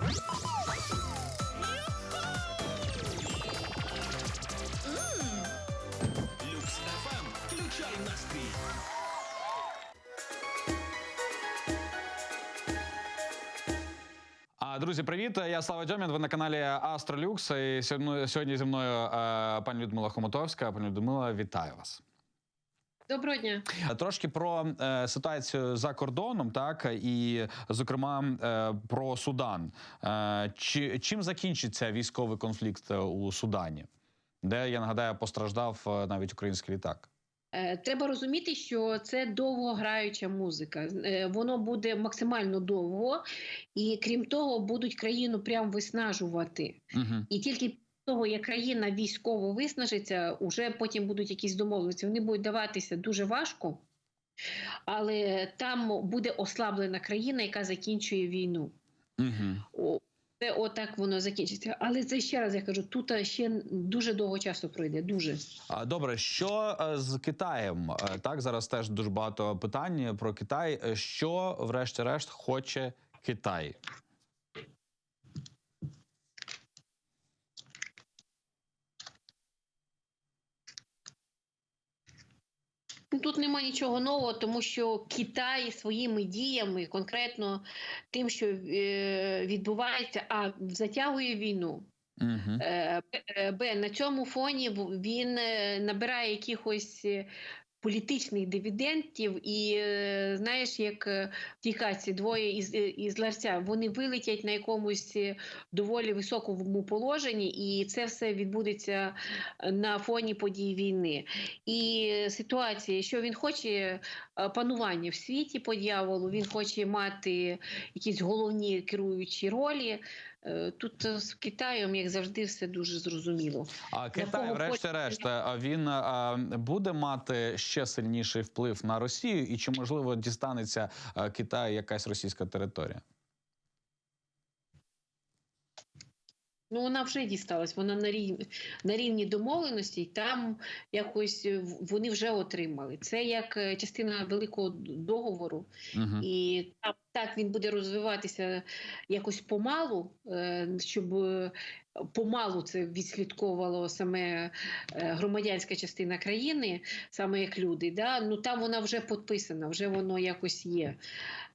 Люкс ФМ. Включай настрій. Друзі, привіт! Я Слава Дьомін. Ви на каналі Астролюкс. І сьогодні, зі мною е, пані Людмила Хомутовська. Пані Людмила, вітаю вас. Доброго дня. Трошки про е, ситуацію за кордоном, так і зокрема е, про Судан. Е, чи, чим закінчиться військовий конфлікт е, у Судані, де я нагадаю постраждав е, навіть український літак? Е, Треба розуміти, що це довгограюча музика. Воно буде максимально довго, і крім того, будуть країну прям виснажувати. Угу. І тільки того, як країна військово виснажиться, уже потім будуть якісь домовленості. Вони будуть даватися дуже важко, але там буде ослаблена країна, яка закінчує війну. Угу. Це отак воно закінчиться. Але це ще раз я кажу: тут ще дуже довго часу пройде. Дуже. А, Добре, що е, з Китаєм? Е, Так, зараз теж дуже багато питань про Китай. Е, Що, врешті-решт, хоче Китай? Тут нема нічого нового, тому що Китай своїми діями, конкретно тим, що е, відбувається, а затягує війну. Угу. Б, на цьому фоні він набирає якихось політичних дивідендів, і е, знаєш, як е, в тій каці двоє із, е, із ларця вони вилетять на якомусь доволі високому положенні, і це все відбудеться на фоні подій війни. І ситуація, що він хоче панування в світі по дьяволу, він хоче мати якісь головні керуючі ролі. Е, Тут е, з Китаєм, як завжди, все дуже зрозуміло. А Китай, врешті-решт, а він буде мати ще сильніший вплив на Росію, і чи можливо дістанеться Китаю якась російська територія? Ну, вона вже дісталась, вона на рівні, на рівні домовленості, і там якось е, вони вже отримали. Це як е, частина великого договору, Угу. і там так він буде розвиватися якось помалу, е, щоб помалу це відслідковувало саме е, громадянська частина країни, саме як люди. Да? Ну там вона вже підписана, вже воно якось є.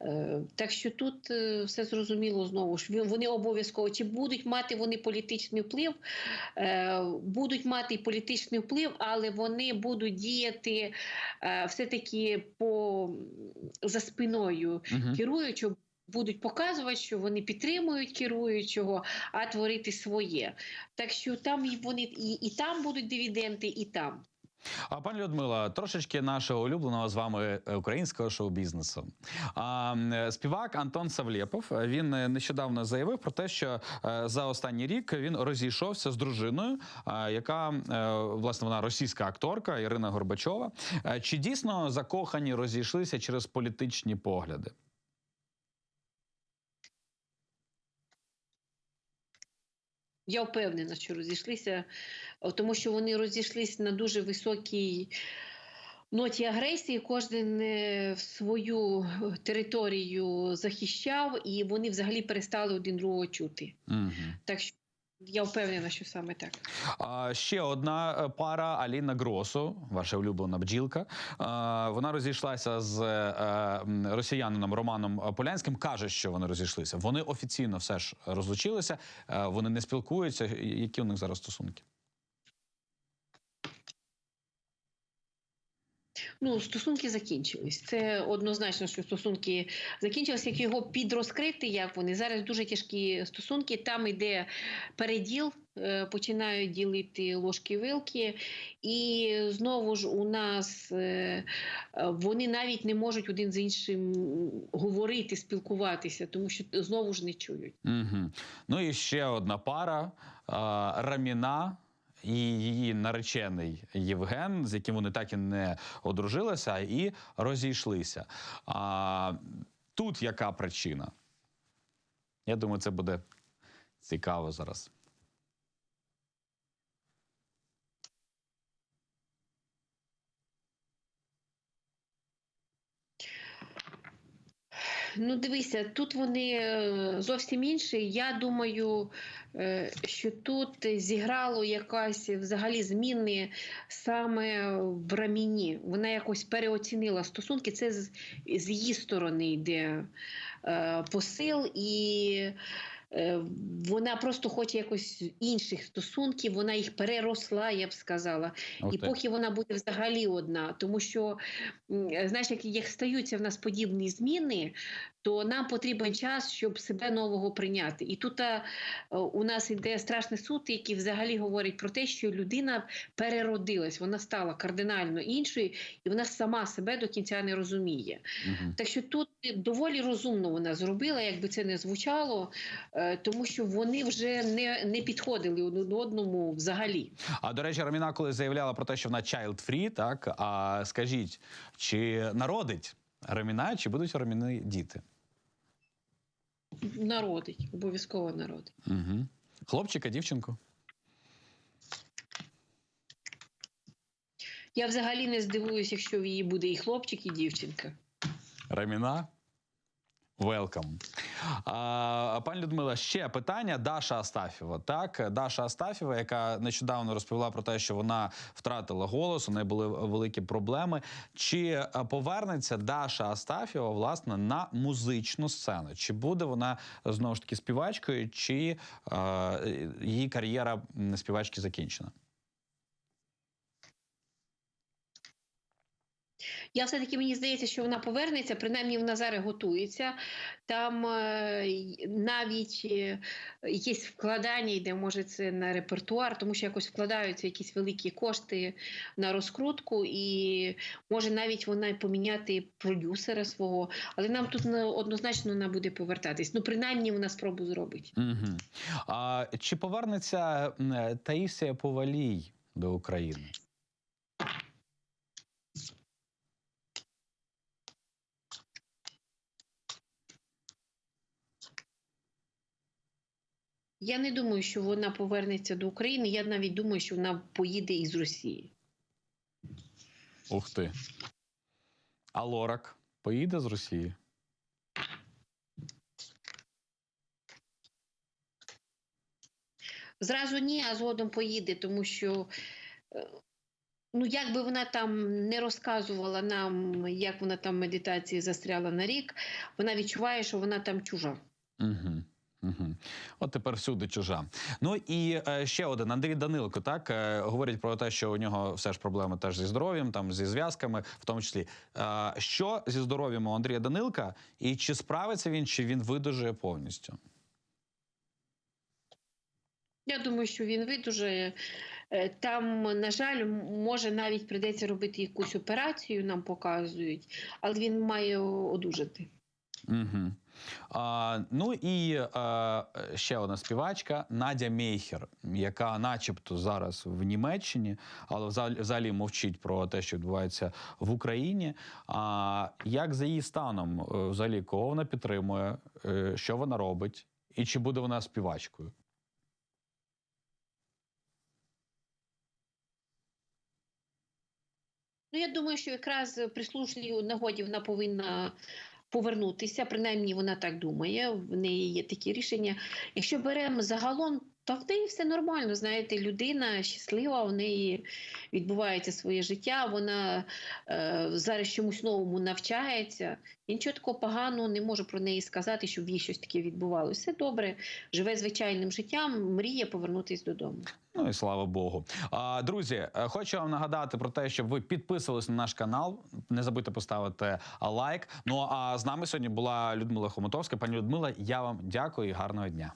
Е, Так що тут е, все зрозуміло знову ж. Вони обов'язково чи будуть мати вони політичний вплив, будуть мати політичний вплив, але вони будуть діяти все-таки по за спиною Угу. керуючого. Будуть показувати, що вони підтримують керуючого, а творити своє. Так що там вони і, і там будуть дивіденди, і там. А пані Людмила, трошечки нашого улюбленого з вами е, українського шоу-бізнесу. А, співак Антон Савлєпов е, він е, нещодавно заявив про те, що е, за останній рік він розійшовся з дружиною, е, яка е, власне вона російська акторка Ірина Горбачова. Е, Чи дійсно закохані розійшлися через політичні погляди? Я впевнена, що розійшлися, тому що вони розійшлися на дуже високій ноті агресії. Кожен е, свою територію захищав, і вони взагалі перестали один другого чути. Угу. Так що я впевнена, що саме так. А, ще одна е, пара Аліна Гросу, ваша улюблена бджілка. А, вона розійшлася з а, росіянином Романом Полянським. каже, що вони розійшлися. Вони офіційно все ж розлучилися. а, Вони не спілкуються. Які у них зараз стосунки? Ну, стосунки закінчились. Це однозначно, що стосунки закінчились. Як його підрозкрити, як вони зараз дуже тяжкі стосунки. Там йде переділ, е, починають ділити ложки вилки, і знову ж у нас е, вони навіть не можуть один з іншим говорити, спілкуватися, тому що знову ж не чують. Угу. Ну і ще одна пара Раміна. І її наречений Євген, з яким вони так і не одружилися, і розійшлися. А, тут яка причина? Я думаю, це буде цікаво зараз. Ну, дивися, тут вони е, зовсім інші. Я думаю, е, що тут зіграло якась взагалі зміни саме в Раміні. Вона якось переоцінила стосунки. Це з, її сторони йде е, посил, і вона просто хоче якось інших стосунків. Вона їх переросла, я б сказала. І поки вона буде взагалі одна, тому що е, знаєш, як, як стаються в нас подібні зміни, то нам потрібен час, щоб себе нового прийняти. І тут а, е, у нас іде страшний суд, який взагалі говорить про те, що людина переродилась, вона стала кардинально іншою, і вона сама себе до кінця не розуміє. Мгм. Так що тут доволі розумно вона зробила, якби це не звучало, е, тому що вони вже не, не підходили один одному взагалі. А до речі, Раміна, коли заявляла про те, що вона child free, так а скажіть, чи народить Раміна, чи будуть Раміни діти? Народить, обов'язково народить. Угу. Хлопчика, дівчинку? Я взагалі не здивуюся, якщо в її буде і хлопчик, і дівчинка. Раміна? Велкам. А, пані Людмила, ще питання. Даша Астафєва. Так, Даша Астафєва, яка нещодавно розповіла про те, що вона втратила голос, у неї були великі проблеми. Чи е, повернеться Даша Астафєва власне на музичну сцену? Чи буде вона знову ж таки співачкою, чи е, її кар'єра співачки закінчена? Я все-таки мені здається, що вона повернеться, принаймні вона зараз готується. Там е, навіть е, якесь вкладання йде, може, це на репертуар, тому що якось вкладаються якісь великі кошти на розкрутку, і може навіть вона поміняти продюсера свого. Але нам тут однозначно вона буде повертатись. Ну, принаймні, вона спробу зробить. Угу. А, чи повернеться Таїсія Повалій до України? Я не думаю, що вона повернеться до України. Я навіть думаю, що вона поїде із Росії. Ух ти. А Лорак поїде з Росії? Зразу ні, а згодом поїде, тому що. е, Ну, як би вона там не розказувала нам, як вона там в медитації застряла на рік, вона відчуває, що вона там чужа. Угу. Угу. От тепер всюди чужа. Ну і е, ще один Андрій Данилко. Так е, говорять про те, що у нього все ж проблеми теж зі здоров'ям, там зі зв'язками, в тому числі. Е, що зі здоров'ям у Андрія Данилка, і чи справиться він, чи він видужує повністю? Я думаю, що він видужає. Е, Там, на жаль, може навіть прийдеться робити якусь операцію, нам показують, але він має одужати. Угу. А, ну і а, ще одна співачка Надя Мейхер, яка, начебто, зараз в Німеччині, але взагалі мовчить про те, що відбувається в Україні. А як за її станом, е, взагалі, кого вона підтримує, е, що вона робить, і чи буде вона співачкою? Ну, я думаю, що якраз при слушній нагоді вона повинна повернутися. Принаймні, вона так думає. В неї є такі рішення. Якщо беремо загалом, то в неї все нормально. Знаєте, людина щаслива, в неї відбувається своє життя. Вона е, зараз чомусь новому навчається. І нічого такого поганого не можу про неї сказати, щоб їй щось таке відбувалося. Все добре, живе звичайним життям, мріє повернутися додому. Ну і слава Богу. А, друзі, е, хочу вам нагадати про те, щоб ви підписувались на наш канал. Не забудьте поставити лайк. Ну а з нами сьогодні була Людмила Хомутовська. Пані Людмила, я вам дякую і гарного дня.